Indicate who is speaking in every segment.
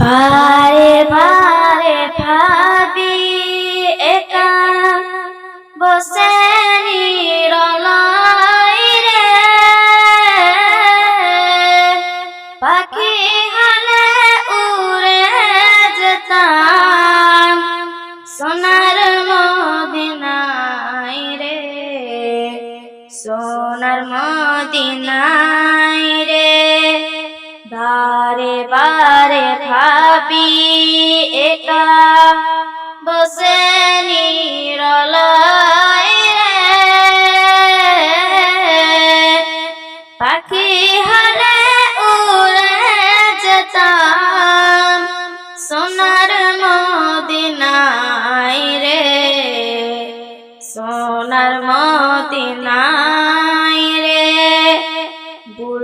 Speaker 1: বারে বারে ভাবি, একা বসে নিরলাই রে। পাখি হলে উড়ে যেতাম, সোনার মদিনাই রে। সোনার মদিনাই রে। বারে বারে ভাবি একা বসে নিরলাই পাখি হলে উড়ে যেতাম সোনার মদিনাই রে। সোনার মদিনাই রে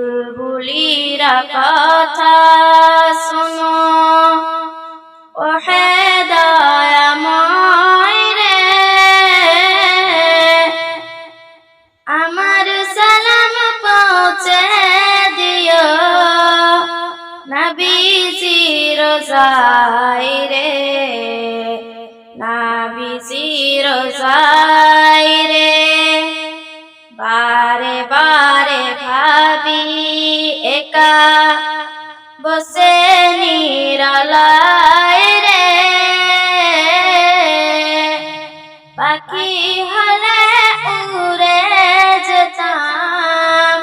Speaker 1: বুলবুলিরা কথা শুনো। ও দয়াময় রে, আমার সালাম পৌঁছে দিও। নবীজি রোজাই রে, নবীজি রে। বারে ভাবি, একা বসে নিরালাই রে। পাখি হলে উড়ে যেতাম,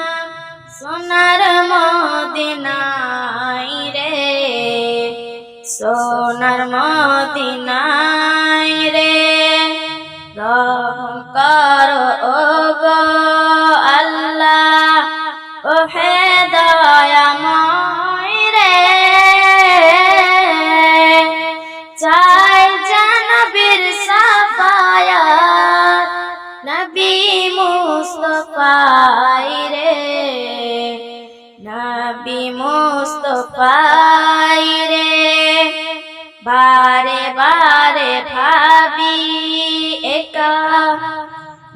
Speaker 1: সোনার মদিনাই রে। সোনার মদিনাই রে। রহম করো নবী মুস্তফাই রে। নবী মুস্তফাই রে। বারে বারে ভাবি একা।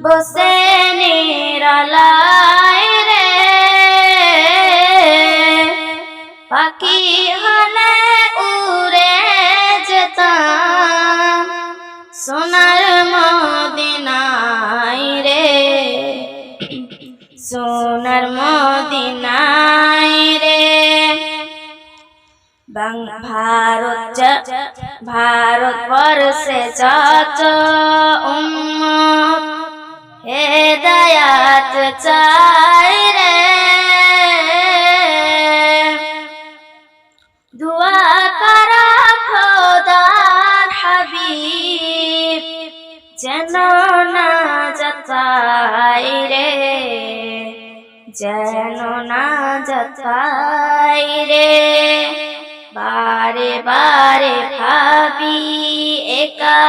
Speaker 1: বসে নিরালাই রে। পাখি হলে উড়ে যেতাম। সোনার মদিনাই বাং ভারত জ- ভারতবর্ষে যত উম্মত, হেদায়াত চাই রে। দুয়া করা খোদার হাবিব, যেন না যাতাই রে, যেন না যাতাই রে। বারে বারে ভাবি, একা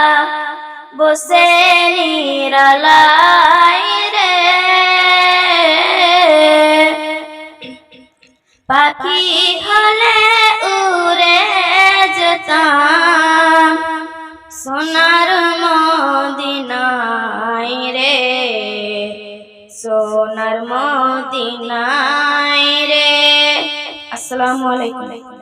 Speaker 1: বসে নিরালাই রে। পাখি হলে উড়ে যেতাম, সোনার মদিনাই রে। সোনার মদিনাই রে। আসসালামু আলাইকুম।